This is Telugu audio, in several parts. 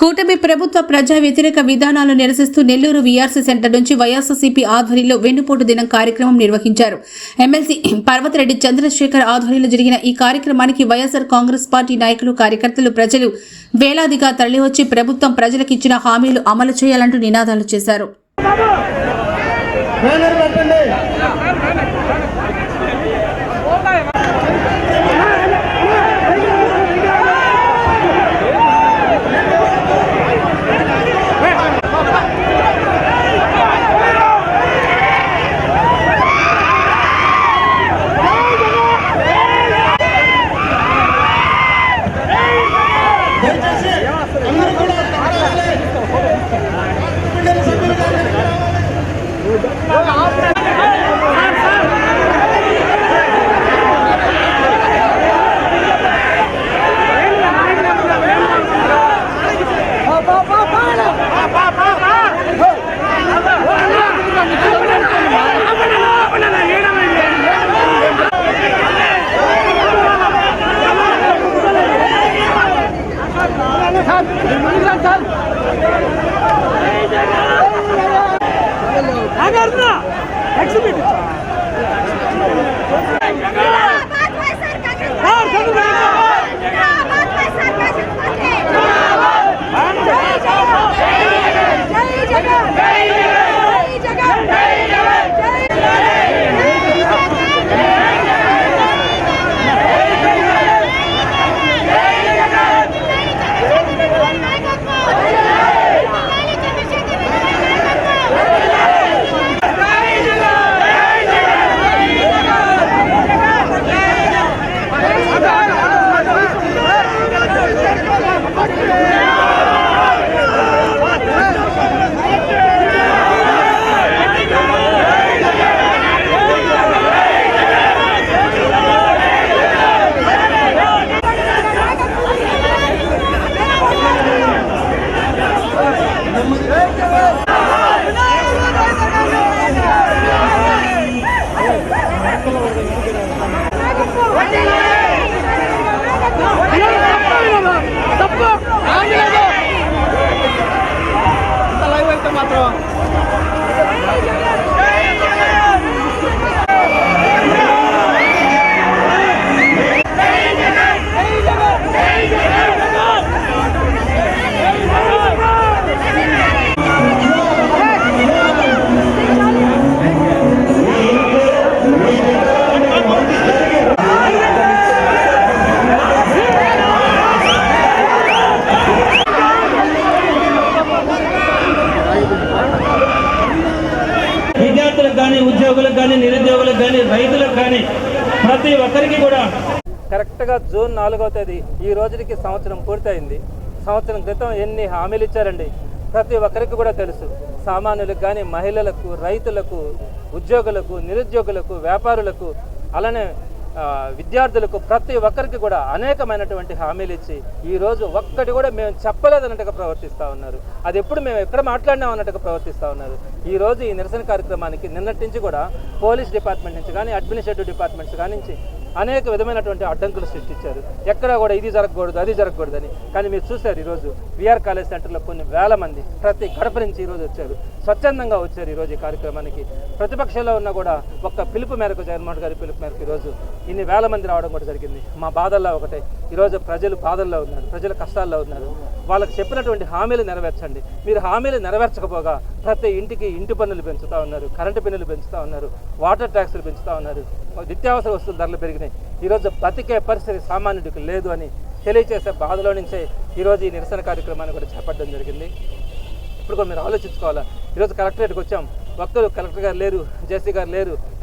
కూటమి ప్రభుత్వ ప్రజా వ్యతిరేక విధానాలు నిరసిస్తూ నెల్లూరు వీఆర్సీ సెంటర్ నుంచి వైఎస్ఆర్సీపీ ఆధ్వర్యంలో వెన్నుపోటు దినం కార్యక్రమం నిర్వహించారు. ఎమ్మెల్సీ పర్వతరెడ్డి చంద్రశేఖర్ ఆధ్వర్యంలో జరిగిన ఈ కార్యక్రమానికి వైఎస్ఆర్ కాంగ్రెస్ పార్టీ నాయకులు కార్యకర్తలు ప్రజలు వేలాదిగా తరలివచ్చి ప్రభుత్వం ప్రజలకు ఇచ్చిన హామీలు అమలు చేయాలంటూ నినాదాలు చేశారు. Nagarna! Exhibit! విద్యార్థులకు కానీ ప్రతి ఒక్కరికి కూడా. కరెక్ట్గా జూన్ నాలుగవ తేదీ ఈ రోజుకి సంవత్సరం పూర్తయింది. సంవత్సరం క్రితం ఎన్ని హామీలు ఇచ్చారండి? ప్రతి ఒక్కరికి కూడా తెలుసు. సామాన్యులకు కానీ మహిళలకు రైతులకు ఉద్యోగులకు నిరుద్యోగులకు వ్యాపారులకు అలానే విద్యార్థులకు ప్రతి ఒక్కరికి కూడా అనేకమైనటువంటి హామీలు ఇచ్చి ఈ రోజు ఒక్కటి కూడా మేము చెప్పలేదన్నట్టుగా ప్రవర్తిస్తూ ఉన్నారు. అది ఎప్పుడు మేము ఎక్కడ మాట్లాడినాం అన్నట్టుగా ప్రవర్తిస్తూ ఉన్నారు. ఈ రోజు ఈ నిరసన కార్యక్రమానికి నిన్నటి నుంచి కూడా పోలీస్ డిపార్ట్మెంట్ నుంచి కానీ అడ్మినిస్ట్రేటివ్ డిపార్ట్మెంట్స్ కానీ అనేక విధమైనటువంటి అడ్డంకులు సృష్టించారు. ఎక్కడ కూడా ఇది జరగకూడదు అది జరగకూడదని. కానీ మీరు చూశారు ఈరోజు విఆర్ కాలేజ్ సెంటర్లో కొన్ని వేల మంది ప్రతి గడప నుంచి ఈరోజు వచ్చారు. స్వచ్ఛందంగా వచ్చారు ఈరోజు ఈ కార్యక్రమానికి. ప్రతిపక్షంలో ఉన్న కూడా ఒక్క పిలుపు మేరకు జగన్మోహన్ గారి పిలుపు మేరకు ఈరోజు ఇన్ని వేల మంది రావడం కూడా జరిగింది. మా బాధల్లో ఒకటే ఈరోజు ప్రజలు బాధల్లో ఉన్నారు ప్రజలు కష్టాల్లో ఉన్నారు. వాళ్ళకి చెప్పినటువంటి హామీలు నెరవేర్చండి. మీరు హామీలు నెరవేర్చకపోగా ప్రతి ఇంటికి ఇంటి పన్నులు పెంచుతూ ఉన్నారు కరెంటు బిల్లులు పెంచుతూ ఉన్నారు వాటర్ ట్యాక్సులు పెంచుతూ ఉన్నారు. నిత్యావసర వస్తువుల ధరలు పెరిగినాయి. ఈరోజు బతికే పరిస్థితి సామాన్యుడికి లేదు అని తెలియజేసే బాధలో నుంచే ఈరోజు ఈ నిరసన కార్యక్రమాన్ని కూడా చేపట్టడం జరిగింది. ఇప్పుడు కూడా మీరు ఆలోచించుకోవాలా? ఈరోజు కలెక్టరేట్కి వచ్చాం. ఒక్కరు కలెక్టర్ గారు లేరు జేసీ గారు లేరు.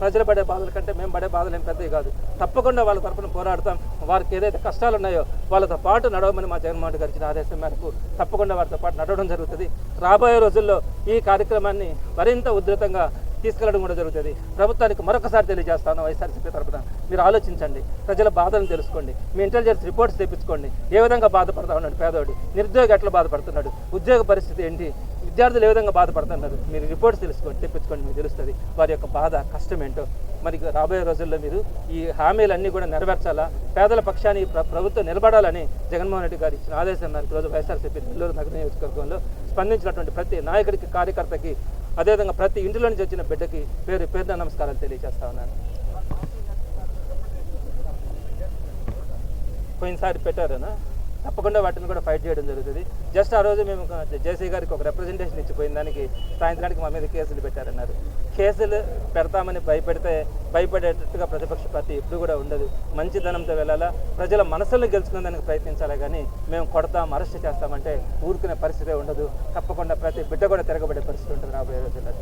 ప్రజలు పడే బాధల కంటే మేము పడే బాధలు ఏం పెద్దవి కాదు. తప్పకుండా వాళ్ళ తరపున పోరాడతాం. వారికి ఏదైతే కష్టాలు ఉన్నాయో వాళ్ళతో పాటు నడవమని మా జగన్మోహన్ గారు ఇచ్చిన ఆదేశం మేరకు తప్పకుండా వారితో పాటు నడవడం జరుగుతుంది. రాబోయే రోజుల్లో ఈ కార్యక్రమాన్ని మరింత ఉధృతంగా తీసుకెళ్ళడం కూడా జరుగుతుంది. ప్రభుత్వానికి మరొకసారి తెలియజేస్తాను వైఎస్ఆర్సీపీ తరపున. మీరు ఆలోచించండి. ప్రజల బాధలను తెలుసుకోండి. మీ ఇంటెలిజెన్స్ రిపోర్ట్స్ తెప్పించుకోండి. ఏ విధంగా బాధపడతా ఉన్నాడు పేదవాడు నిరుద్యోగి ఎట్లా బాధపడుతున్నాడు? ఉద్యోగ పరిస్థితి ఏంటి? విద్యార్థులు ఏ విధంగా బాధపడుతున్నారు? మీరు రిపోర్ట్స్ తెలుసుకోండి తెప్పించుకోండి మీకు తెలుస్తుంది. వారి యొక్క బాధ కష్టం ఏంటో? మరి రాబోయే రోజుల్లో మీరు ఈ హామీలన్నీ కూడా నెరవేర్చాలా? పేదల పక్షాన్ని ప్రభుత్వం నిలబడాలని జగన్మోహన్ రెడ్డి గారు ఇచ్చిన ఆదేశం మేరకు రోజు వైఎస్ఆర్సీపీ నెల్లూరు నగర నియోజకవర్గంలో స్పందించినటువంటి ప్రతి నాయకుడికి కార్యకర్తకి అదేవిధంగా ప్రతి ఇంటిలో నుంచి వచ్చిన బిడ్డకి పేరు పేరున నమస్కారాలు తెలియజేస్తా ఉన్నాను. పోయినసారి పెట్టారనా? తప్పకుండా వాటిని కూడా ఫైట్ చేయడం జరుగుతుంది. జస్ట్ ఆ రోజు మేము ఒక జేసీ గారికి ఒక రిప్రజెంటేషన్ ఇచ్చిపోయిన దానికి సాయంత్రానికి మా మీద కేసులు పెట్టారన్నారు. కేసులు పెడతామని భయపెడితే భయపడేటట్టుగా ప్రతిపక్ష పార్టీ ఎప్పుడు కూడా ఉండదు. మంచితనంతో వెళ్ళాలా? ప్రజల మనసులను దానికి ప్రయత్నించాలి కానీ మేము కొడతాం అరెస్ట్ చేస్తామంటే ఊరుకునే పరిస్థితే ఉండదు. తప్పకుండా ప్రతి బిడ్డ కూడా తిరగబడే పరిస్థితి ఉంటుంది రాబోయే రోజుల్లో.